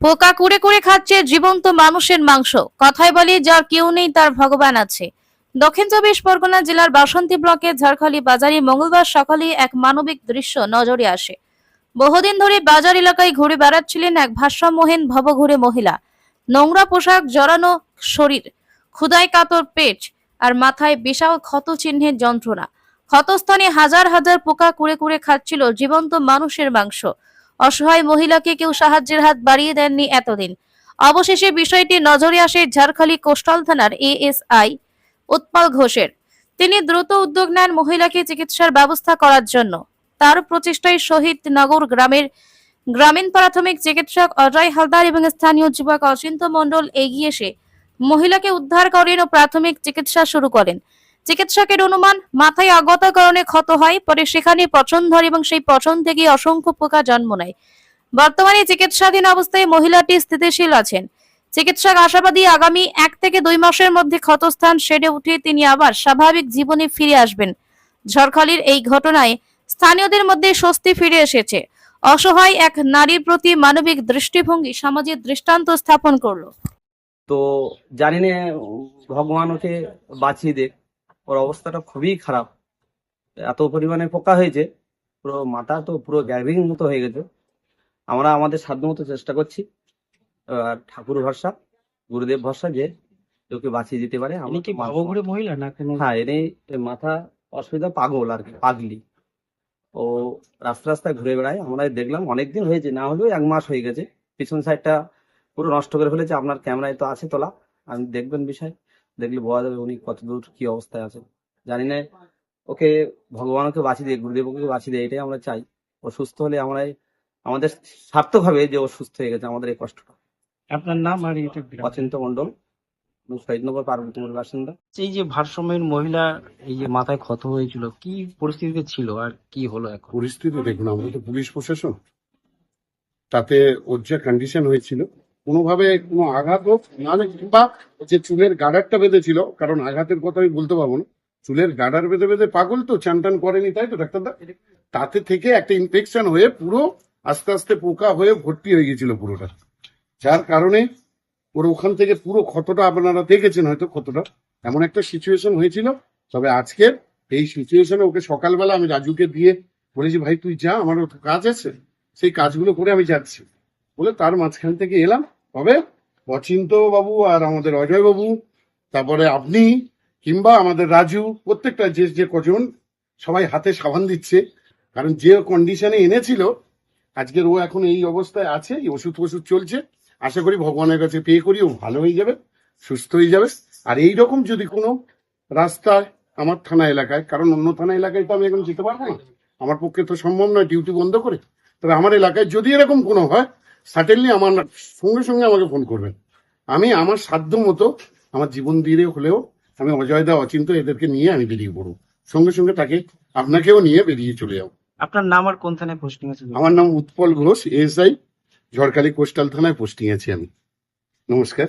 পোকা কুড়ে কুড়ে খাচ্ছে জীবন্ত মানুষের মাংস। কথায় বলি, যার কেউ নেই, তার ভগবান আছে। দক্ষিণ চব্বিশ পরগনা জেলার বাসন্তী ব্লকের ঝাড়খালি বাজারে মঙ্গলবার সকালে এক মানবিক দৃশ্য নজরে আসে। বহুদিন ধরে বাজার এলাকায় ঘুরে বেড়াচ্ছিলেন এক ভারসাম্যহীন, ভবঘুরে মহিলা। নোংরা পোশাক, জড়ানো শরীর ক্ষুদায় কাতর পেট আর মাথায় বিশাল ক্ষত চিহ্নের যন্ত্রণা। ক্ষতস্থানে হাজার হাজার পোকা কুড়ে কুড়ে খাচ্ছিল জীবন্ত মানুষের মাংস। অসহায় মহিলাকে কেউ সাহায্যের হাত বাড়িয়ে দেননি এতদিন। অবশেষে বিষয়টি নজরে আসে ঝাড়খালি কোস্টাল থানার এএসআই উৎপল ঘোষের। তিনি দ্রুত উদ্যোগ নেন মহিলাকে চিকিৎসার ব্যবস্থা করার জন্য। তার প্রচেষ্টায় শহীদ নগর গ্রামের গ্রামীণ প্রাথমিক চিকিৎসক অজয় হালদার এবং স্থানীয় যুবক অচিন্ত মণ্ডল এগিয়ে এসে মহিলাকে উদ্ধার করেন ও প্রাথমিক চিকিৎসা শুরু করেন। চিকিৎসকের অনুমান, মাথায় আগত কারণে ক্ষত হয়, পরে সেখানে পচন ধরে এবং সেই পচন থেকে অসংখ্য পোকা জন্ম নেয়। বর্তমানে চিকিৎসাধীন অবস্থায় মহিলাটি স্থিতিশীল আছেন। চিকিৎসক আশাবাদী আগামী এক থেকে দুই মাসের মধ্যে ক্ষতস্থান সেরে উঠে তিনি আবার স্বাভাবিক জীবনে ফিরে আসবেন। ঝড়খালির এই ঘটনায় স্থানীয়দের মধ্যে স্বস্তি ফিরে এসেছে। অসহায় এক নারীর প্রতি মানবিক দৃষ্টিভঙ্গি সমাজের দৃষ্টান্ত স্থাপন করল। তো জানি না, ভগবান ওকে বাঁচিয়ে দেখ ওর অবস্থাটা খুবই খারাপ। এত পরিমাণে পোকা হয়েছে পুরো মাথা তো পুরো গ্যাভিং মতো হয়ে গেছে। আমরা আমাদের সাধ্য মতো চেষ্টা করছি আর ঠাকুর ভরসা গুরুদেব ভরসা যে ওকে বাঁচিয়ে দিতে পারে আমরা কি মানুষ। মহিলা না কোনো হ্যাঁ এনে মাথা অসুবিধা পাগল আর কি পাগলি। ও রাস্তা রাস্তায় ঘুরে বেড়ায় আমরা দেখলাম অনেকদিন হয়েছে না হলেও এক মাস হয়ে গেছে। পিছন সাইডটা পুরো নষ্ট করে ফেলেছে আপনার ক্যামেরায় তো আছে তোলা আমি দেখবেন বিষয়। দেখলে বোঝা যাবে উনি কত দূর কি অবস্থায় আছে জানি না ওকে ভগবান ওকে বাঁচিয়ে দিয়ে গুরুদেব ওকে বাঁচিয়ে দেয় এটাই আমরা চাই। ও সুস্থ হলে আমরা আমাদের সার্থক হবে যে ও সুস্থ হয়ে গেছে আমাদের এই কষ্টটা। আপনার নাম আর এটা অচিন্ত মন্ডল শহীদনগর পার্বতীপুর বাসিন্দা। এই যে ভারসাম্যহীন মহিলা এই যে মাথায় ক্ষত হয়েছিল কি পরিস্থিতিতে ছিল আর কি হলো এখন? পরিস্থিতি দেখুন আমরা তো পুলিশ প্রশাসন। তাতে ওর যে কন্ডিশন হয়েছিল কোনোভাবে কোনো আঘাত হোক নাহলে কিংবা যে চুলের গার্ডারটা বেঁধেছিল, কারণ আঘাতের কথা আমি বলতে পারব না। চুলের গার্ডার বেঁধে বেঁধে পাগল তো চান টান করেনি, তাই তো ডাক্তারদা তাতে থেকে একটা ইনফেকশন হয়ে পুরো আস্তে আস্তে পোকা হয়ে ভর্তি হয়ে গেছিল পুরোটা। যার কারণে ওর ওখান থেকে পুরো ক্ষতটা আপনারা দেখেছেন হয়তো, ক্ষতটা। এমন একটা সিচুয়েশন হয়েছিল। তবে আজকের এই সিচুয়েশনে ওকে সকালবেলা আমি রাজুকে দিয়ে বলেছি, ভাই, তুই যা আমার কাজ আছে। সেই কাজগুলো করে আমি যাচ্ছি। বলে তার মাঝখান থেকে এলাম। তবে অচিন্ত বাবু আর আমাদের অজয় বাবু, তারপরে আপনি কিংবা আমাদের রাজু, প্রত্যেকটা যে যে কজন সবাই হাতে সাবান দিচ্ছে। কারণ যে কন্ডিশনে এনেছিল, আজকের ও এখন এই অবস্থায় আছে, এই ওষুধ ওষুধ চলছে। আশা করি ভগবানের কাছে পে করি ও ভালো হয়ে যাবে, সুস্থ হয়ে যাবে। আর এই রকম যদি কোনো রাস্তায় আমার থানা এলাকায়, কারণ অন্য থানা এলাকায় তো আমি এখন যেতে পারব না। আমার পক্ষে তো সম্ভব নয়, ডিউটি বন্ধ করে। তবে আমার এলাকায় যদি এরকম কোনো হয় সার্টেনলি আমার সঙ্গে সঙ্গে আমাকে ফোন করবেন। আমি আমার সাধ্য মতো আমার জীবন দিয়ে হলেও আমি অজয় দা অচিন্ত এদেরকে নিয়ে আমি বেরিয়ে পড়ব। সঙ্গে সঙ্গে তাকে আপনাকেও নিয়ে বেরিয়ে চলে যাব। আপনার নাম আর কোন থানায় পোস্টিং আছে? আমার নাম Utpal Ghosh S I Jharkhali coastal থানায় পোস্টিং আছি আমি। নমস্কার।